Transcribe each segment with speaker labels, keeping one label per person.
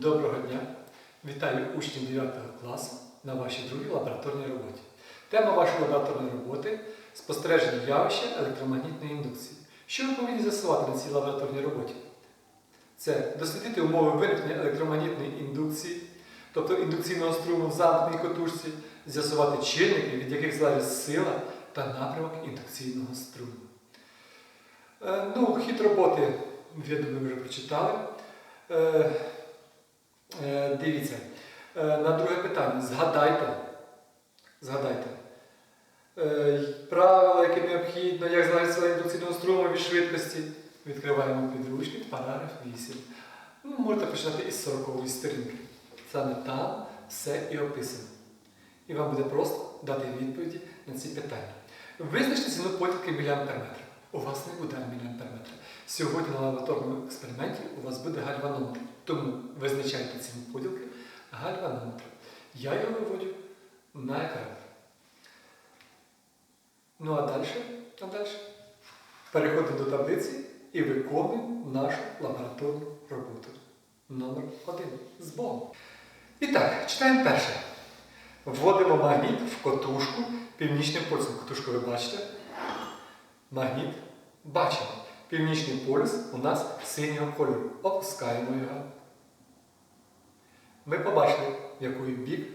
Speaker 1: Доброго дня! Вітаю учнів 9 класу на вашій другій лабораторній роботі. Тема вашої лабораторної роботи спостереження явища електромагнітної індукції. Що ви повинні з'ясувати на цій лабораторній роботі? Це дослідити умови виникнення електромагнітної індукції, тобто індукційного струму в замкненій котушці, з'ясувати чинники, від яких залежить сила та напрямок індукційного струму. Е, Ну, хід роботи, я думаю, вже прочитали. Е, е, Дивіться, е, на друге питання. Згадайте, згадайте е, правила, які необхідно, як залежить сила індукційного струму від швидкості. Відкриваємо підручник, параграф 8. Ну, можете починати із 40 сторінки. Саме там все і описано. І вам буде просто дати відповіді на ці питання. Визначте ціну поділки міліамперметра. У вас не буде міліамперметра. Сьогодні на лабораторному експерименті у вас буде гальванометр. Тому визначайте ціну поділки гальванометра. Я його виводю на екран. Ну а далі, а далі переходимо до таблиці і виконуємо нашу лабораторну роботу. Номер один. З Богом. І так, читаємо перше. Вводимо магніт в котушку північним полюсом. Котушку ви бачите? Магніт бачимо. Північний полюс у нас синього кольору. Опускаємо його. Ми побачили, в який бік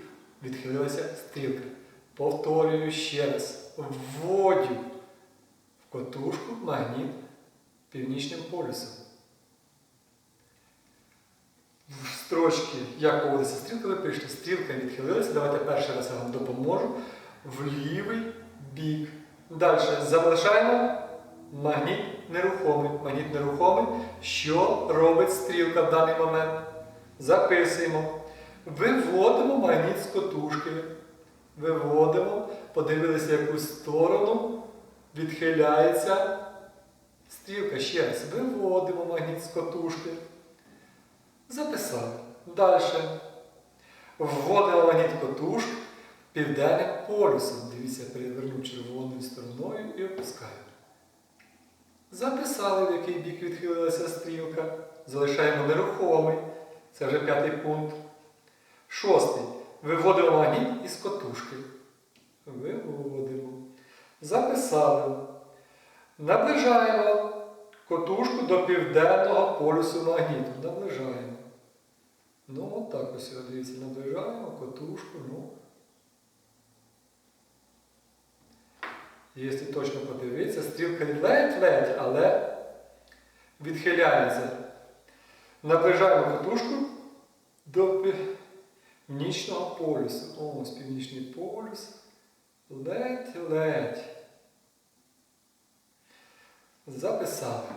Speaker 1: відхилилася стрілка. Повторюю ще раз. Вводю в котушку магніт північним полюсом. В строчці, як поводиться стрілка, ви пишете, стрілка відхилилася. Давайте перший раз я вам допоможу. В лівий бік. Далі залишаємо магніт нерухомий. Магніт нерухомий. Що робить стрілка в даний момент? Записуємо. Виводимо магніт з котушки. Виводимо, подивилися, в яку сторону відхиляється стрілка. Ще раз. Виводимо магніт з котушки. Записали. Далі. Вводимо магніт котушки південним полюсом. Дивіться, переверну червоною стороною і опускаю. Записали, в який бік відхилилася стрілка. Залишаємо нерухомий. Це вже п'ятий пункт. Шостий. Виводимо магніт із котушки. Виводимо. Записали. Наближаємо котушку до південного полюсу магніту. Наближаємо. Ну, отак ось дивіться. Наближаємо котушку. Ну. Якщо точно подивитися, стрілка ледь-ледь, але відхиляється. Наближаємо котушку до північного полюсу. Ось північний полюс. Ледь-ледь. Записали.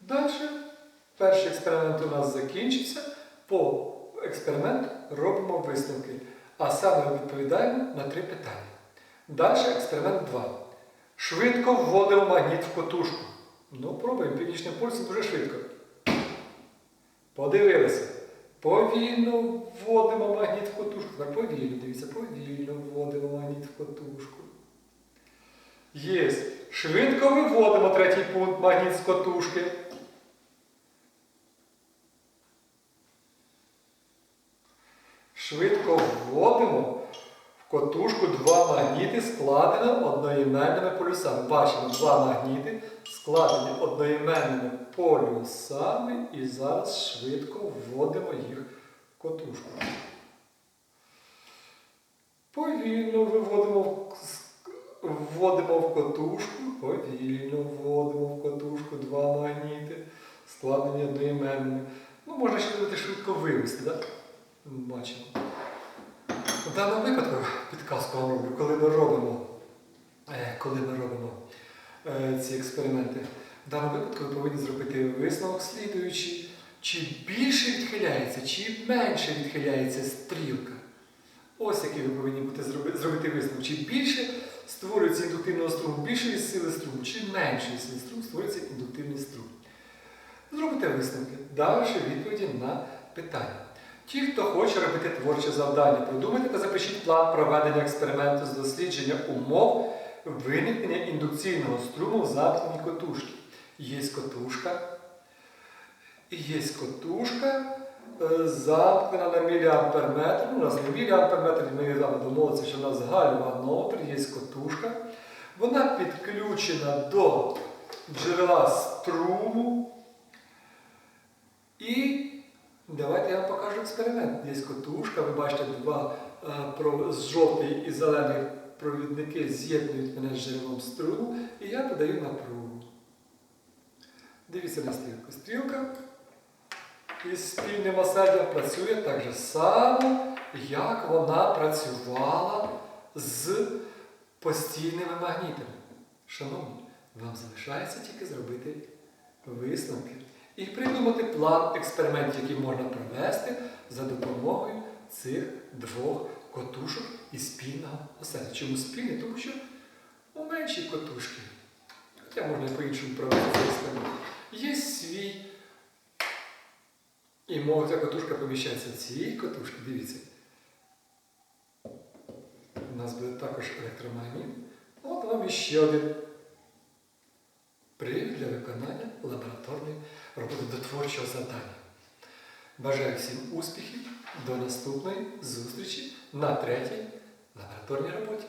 Speaker 1: Далі. Перший експеримент у нас закінчився. По експерименту робимо висновки. А саме відповідаємо на три питання. Далі експеримент 2. Швидко вводимо магніт в котушку. Ну, пробуємо північним полюсом дуже швидко. Подивилися. Повільно вводимо магніт в котушку. Так, повільно, дивіться, повільно вводимо магніт в котушку. Є. Швидко виводимо третій пункт магніт з котушки. Швидко вводимо в котушку два магніти, складені одноіменними полюсами. Бачимо два магніти, складені одноіменними полюсами, і зараз швидко вводимо їх в котушку. Повільно виводимо Вводимо в котушку, повільно вводимо в котушку два магніти, складені одноіменними. Ну, можна ще додати швидко вивести, так? Бачимо. В даному випадку підказку вам роблю, коли ми робимо, е, коли ми робимо е, ці експерименти, в даному випадку ви повинні зробити висновок слідуючий, чи більше відхиляється, чи менше відхиляється стрілка. Ось який ви повинні бути зроби- зробити висновок. Чи більше створюється індуктивного струму, більшої сили струму, чи меншої сили струму створюється індуктивний струм. Зробите висновки. Далі відповіді на питання. Ті, хто хоче робити творче завдання, продумайте та запишіть план проведення експерименту з дослідження умов виникнення індукційного струму в замкненій котушці. Є котушка, є котушка е, замкнена на міліампер метр. У нас не міліампер метр, ми домовилися, що у нас гальва нотр, є котушка. Вона підключена до джерела струму. І давайте я вам покажу експеримент. Є котушка, ви бачите, два е, з жовтий і зелений провідники з'єднують мене з джерелом струму, і я подаю напругу. Дивіться на стрілку. Стрілка із спільним осердям працює так же само, як вона працювала з постійними магнітами. Шановні, вам залишається тільки зробити висновки і придумати план експериментів, які можна провести за допомогою цих двох котушок із спільного осердя. Чому спільні? Тому що у менші котушки, хоча можна по-іншому провести є свій. І мова ця котушка поміщається в цій котушці, дивіться. У нас буде також електромагніт. От вам іще один привід для виконання лабораторної роботи до творчого завдання. Бажаю всім успіхів. До наступної зустрічі на третій лабораторній роботі.